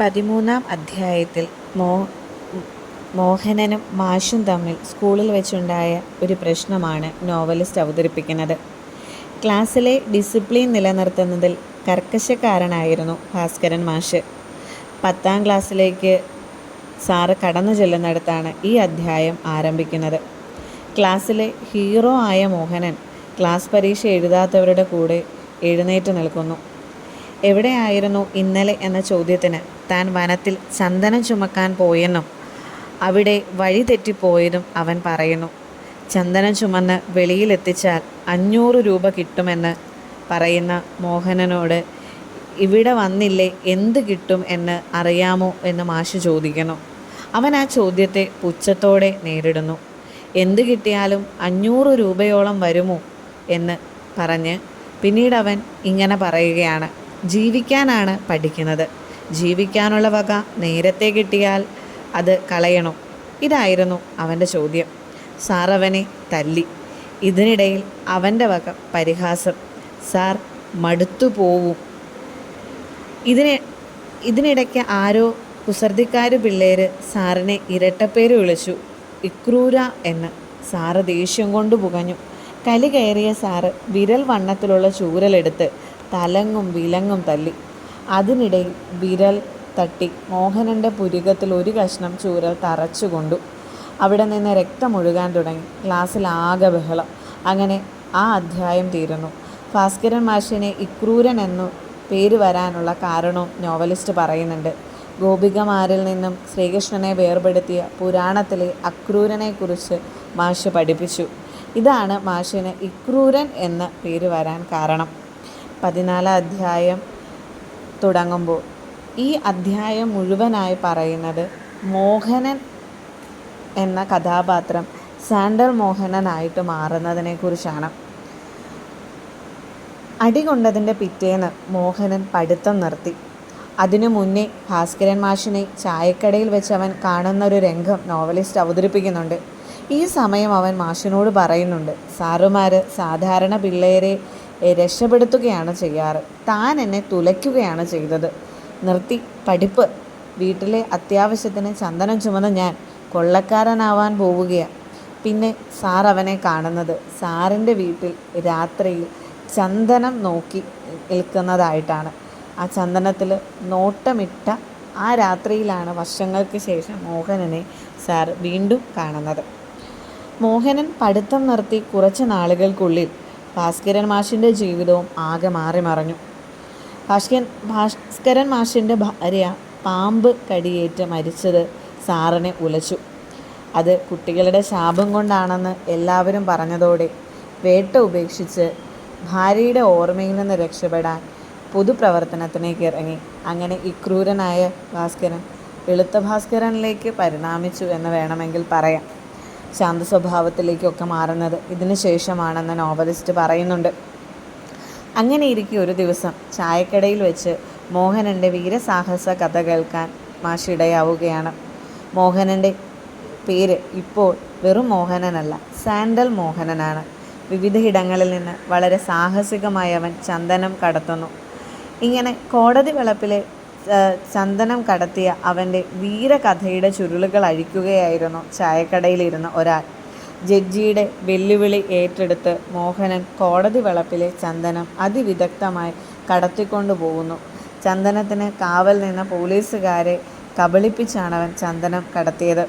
പതിമൂന്നാം അധ്യായത്തിൽ മോ മോഹനനും മാഷും തമ്മിൽ സ്കൂളിൽ വെച്ചുണ്ടായ ഒരു പ്രശ്നമാണ് നോവലിസ്റ്റ് അവതരിപ്പിക്കുന്നത്. ക്ലാസ്സിലെ ഡിസിപ്ലിൻ നിലനിർത്തുന്നതിൽ കർക്കശക്കാരനായിരുന്നു ഭാസ്കരൻ മാഷ്. പത്താം ക്ലാസ്സിലേക്ക് സാറ് കടന്നു ചെല്ലുന്നിടത്താണ് ഈ അധ്യായം ആരംഭിക്കുന്നത്. ക്ലാസ്സിലെ ഹീറോ ആയ മോഹനൻ ക്ലാസ് പരീക്ഷ എഴുതാത്തവരുടെ കൂടെ എഴുന്നേറ്റ് നിൽക്കുന്നു. എവിടെയായിരുന്നു ഇന്നലെ? എന്ന ചോദ്യത്തിന് താൻ വനത്തിൽ ചന്ദനം ചുമക്കാൻ പോയെന്നും അവിടെ വഴി തെറ്റിപ്പോയെന്നും അവൻ പറയുന്നു. ചന്ദനം ചുമന്ന് വെളിയിലെത്തിച്ചാൽ അഞ്ഞൂറ് രൂപ കിട്ടുമെന്ന് പറയുന്ന മോഹനനോട് ഇവിടെ വന്നില്ലേ എന്ത് കിട്ടും എന്ന് അറിയാമോ? എന്ന് മാഷ് ചോദിക്കുന്നു. അവൻ ആ ചോദ്യത്തെ പുച്ഛത്തോടെ നേരിടുന്നു. എന്ത് കിട്ടിയാലും അഞ്ഞൂറ് രൂപയോളം വരുമോ? എന്ന് പറഞ്ഞ് പിന്നീട് അവൻ ഇങ്ങനെ പറയുകയാണ്. ജീവിക്കാനാണ് പഠിക്കുന്നത്. ജീവിക്കാനുള്ള വക നേരത്തെ കിട്ടിയാൽ അത് കളയണോ. ഇതായിരുന്നു അവന്റെ ചോദ്യം. സാറവനെ തല്ലി. ഇതിനിടയിൽ അവന്റെ വക പരിഹാസം. സാർ മടുത്തു പോവും. ഇതിന് ഇതിനിടയ്ക്ക് ആരോ കുസൃതിക്കാര് പിള്ളേര് സാറിനെ ഇരട്ടപ്പേര് വിളിച്ചു. ഇക്രൂര എന്ന് സാറ് ദേഷ്യം കൊണ്ട് പുകഞ്ഞു. കലി കയറിയ സാറ് വിരൽ വണ്ണത്തിലുള്ള ചൂരലെടുത്ത് തലങ്ങും വിലങ്ങും തല്ലി. അതിനിടയിൽ വിരൽ തട്ടി മോഹനന്റെ പുരികത്തിൽ ഒരു കഷ്ണം ചൂരൽ തറച്ചുകൊണ്ടു അവിടെ നിന്ന് രക്തമൊഴുകാൻ തുടങ്ങി. ക്ലാസ്സിൽ ആകെ ബഹളം. അങ്ങനെ ആ അധ്യായം തീരുന്നു. ഭാസ്കരൻ മാഷിനെ ഇക്രൂരൻ എന്നു പേര് വരാനുള്ള കാരണവും നോവലിസ്റ്റ് പറയുന്നുണ്ട്. ഗോപികമാരിൽ നിന്നും ശ്രീകൃഷ്ണനെ വേർപെടുത്തിയ പുരാണത്തിലെ അക്രൂരനെക്കുറിച്ച് മാഷ് പഠിപ്പിച്ചു. ഇതാണ് മാഷിന് ഇക്രൂരൻ എന്ന പേര് വരാൻ കാരണം. പതിനാലാം അധ്യായം തുടങ്ങുമ്പോൾ ഈ അധ്യായം മുഴുവനായി പറയുന്നത് മോഹനൻ എന്ന കഥാപാത്രം സാൻഡൽ മോഹനനായിട്ട് മാറുന്നതിനെക്കുറിച്ചാണ്. അടി കൊണ്ടതിന്റെ പിറ്റേന്ന് മോഹനൻ പഠിത്തം നിർത്തി. അതിനു മുന്നേ ഭാസ്കരൻ മാഷിനെ ചായക്കടയിൽ വെച്ച് അവൻ കാണുന്ന ഒരു രംഗം നോവലിസ്റ്റ് അവതരിപ്പിക്കുന്നുണ്ട്. ഈ സമയം അവൻ മാഷിനോട് പറയുന്നുണ്ട് സാറുമാർ സാധാരണ പിള്ളേരെ രക്ഷപ്പെടുത്തുകയാണ് ചെയ്യാറ്. താൻ എന്നെ തുലയ്ക്കുകയാണ് ചെയ്തത്. നിർത്തി. പഠിപ്പ്. വീട്ടിലെ അത്യാവശ്യത്തിന് ചന്ദനം ചുമന്ന ഞാൻ കൊള്ളക്കാരനാവാൻ പോവുകയാണ് പിന്നെ സാർ അവനെ കാണുന്നത്. സാറിന്റെ വീട്ടിൽ രാത്രിയിൽ ചന്ദനം നോക്കി നിൽക്കുന്നതായിട്ടാണ്. ആ ചന്ദനത്തിൽ നോട്ടമിട്ട ആ രാത്രിയിലാണ് വർഷങ്ങൾക്ക് ശേഷം മോഹനനെ സാർ വീണ്ടും കാണുന്നത്. മോഹനൻ പഠിത്തം നിർത്തി കുറച്ച് നാളുകൾക്കുള്ളിൽ ഭാസ്കരൻ മാഷിന്റെ ജീവിതവും ആകെ മാറി മറഞ്ഞു. ഭാസ്കരൻ ഭാസ്കരൻ മാഷിന്റെ ഭാര്യ പാമ്പ് കടിയേറ്റ് മരിച്ചത് സാറിനെ ഉലച്ചു. അത് കുട്ടികളുടെ ശാപം കൊണ്ടാണെന്ന് എല്ലാവരും പറഞ്ഞതോടെ വേട്ട ഉപേക്ഷിച്ച് ഭാര്യയുടെ ഓർമ്മയിൽ നിന്ന് രക്ഷപ്പെടാൻ പൊതുപ്രവർത്തനത്തിലേക്ക് ഇറങ്ങി. അങ്ങനെ ഇക്രൂരനായ ക്രൂരനായ ഭാസ്കരൻ വെളുത്ത ഭാസ്കരനിലേക്ക് പരിണാമിച്ചു എന്ന് വേണമെങ്കിൽ പറയാം. ശാന്ത സ്വഭാവത്തിലേക്കൊക്കെ മാറുന്നത് ഇതിന് ശേഷമാണെന്ന് നോവലിസ്റ്റ് പറയുന്നുണ്ട്. അങ്ങനെ ഇരിക്കും ഒരു ദിവസം ചായക്കടയിൽ വെച്ച് മോഹനന്റെ വീരസാഹസ കഥ കേൾക്കാൻ മാഷിടയാവുകയാണ്. മോഹനന്റെ പേര് ഇപ്പോൾ വെറും മോഹനനല്ല സാൻഡൽ മോഹനനാണ്. വിവിധ ഇടങ്ങളിൽ നിന്ന് വളരെ സാഹസികമായി അവൻ ചന്ദനം കടത്തുന്നു. ഇങ്ങനെ കോടതി വളപ്പിലെ ചന്ദനം കടത്തിയ അവന്റെ വീരകഥയുടെ ചുരുളുകൾ അഴിക്കുകയായിരുന്നു ചായക്കടയിലിരുന്ന ഒരാൾ. ജഡ്ജിയുടെ വെല്ലുവിളി ഏറ്റെടുത്ത് മോഹനൻ കോടതി വളപ്പിലെ ചന്ദനം അതിവിദഗ്ധമായി കടത്തിക്കൊണ്ടു പോകുന്നു. ചന്ദനത്തിന് കാവൽ നിന്ന പോലീസുകാരെ അവൻ ചന്ദനം കടത്തിയത്.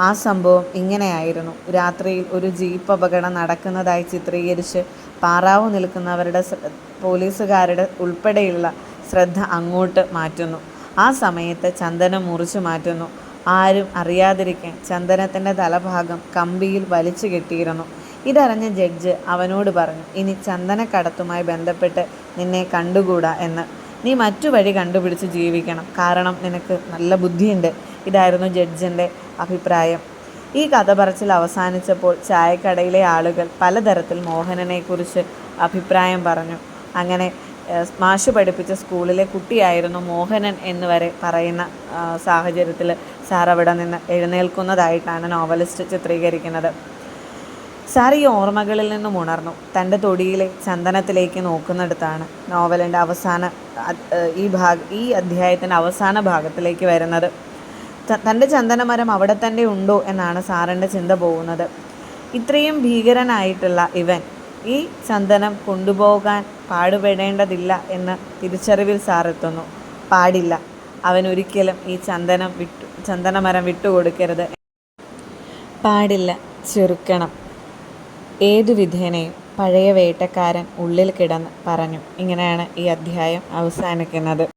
ആ സംഭവം ഇങ്ങനെയായിരുന്നു. രാത്രിയിൽ ഒരു ജീപ്പ് അപകടം നടക്കുന്നതായി ചിത്രീകരിച്ച് പാറാവ് നിൽക്കുന്നവരുടെ പോലീസുകാരുടെ ഉൾപ്പെടെയുള്ള ശ്രദ്ധ അങ്ങോട്ട് മാറ്റുന്നു. ആ സമയത്ത് ചന്ദനം മുറിച്ചു മാറ്റുന്നു. ആരും അറിയാതിരിക്കാൻ ചന്ദനത്തിന്റെ തലഭാഗം കമ്പിയിൽ വലിച്ചു കെട്ടിയിരുന്നു. ഇതറിഞ്ഞ ജഡ്ജ് അവനോട് പറഞ്ഞു ഇനി ചന്ദനക്കടത്തുമായി ബന്ധപ്പെട്ട് നിന്നെ കണ്ടുകൂടാ എന്ന്. നീ മറ്റു വഴി കണ്ടുപിടിച്ച് ജീവിക്കണം. കാരണം നിനക്ക് നല്ല ബുദ്ധിയുണ്ട് ഇതായിരുന്നു ജഡ്ജിന്റെ അഭിപ്രായം. ഈ കഥ പറച്ചിൽ അവസാനിച്ചപ്പോൾ ചായക്കടയിലെ ആളുകൾ പലതരത്തിൽ മോഹനനെക്കുറിച്ച് അഭിപ്രായം പറഞ്ഞു. അങ്ങനെ മാഷ് പഠിപ്പിച്ച സ്കൂളിലെ കുട്ടിയായിരുന്നു മോഹനൻ എന്ന് വരെ പറയുന്ന സാഹചര്യത്തിൽ സാർ അവിടെ നിന്ന് എഴുന്നേൽക്കുന്നതായിട്ടാണ് നോവലിസ്റ്റ് ചിത്രീകരിക്കുന്നത്. സാർ ഈ ഓർമ്മകളിൽ നിന്നും ഉണർന്നു. തന്റെ തൊടിയിലെ ചന്ദനത്തിലേക്ക് നോക്കുന്നിടത്താണ് നോവലിന്റെ അവസാന ഈ ഭാഗ ഈ അധ്യായത്തിന്റെ അവസാന ഭാഗത്തിലേക്ക് വരുന്നത്. തന്റെ ചന്ദനമരം അവിടെ തന്നെ ഉണ്ടോ എന്നാണ് സാറിന്റെ ചിന്ത പോകുന്നത്. ഇത്രയും ഭീകരനായിട്ടുള്ള ഇവൻ ഈ ചന്ദനം കൊണ്ടുപോകാൻ പാടുപെടേണ്ടതില്ല എന്ന തിരിച്ചറിവിൽ സാറെത്തുന്നു. പാടില്ല. അവൻ ഒരിക്കലും ഈ ചന്ദനം വിട്ടു ചന്ദനമരം വിട്ടുകൊടുക്കരുത്. പാടില്ല. ചെറുക്കണം. ഏതു വിധേനയും പഴയ വേട്ടക്കാരൻ ഉള്ളിൽ കിടന്ന് പറഞ്ഞു. ഇങ്ങനെയാണ് ഈ അധ്യായം അവസാനിക്കുന്നത്.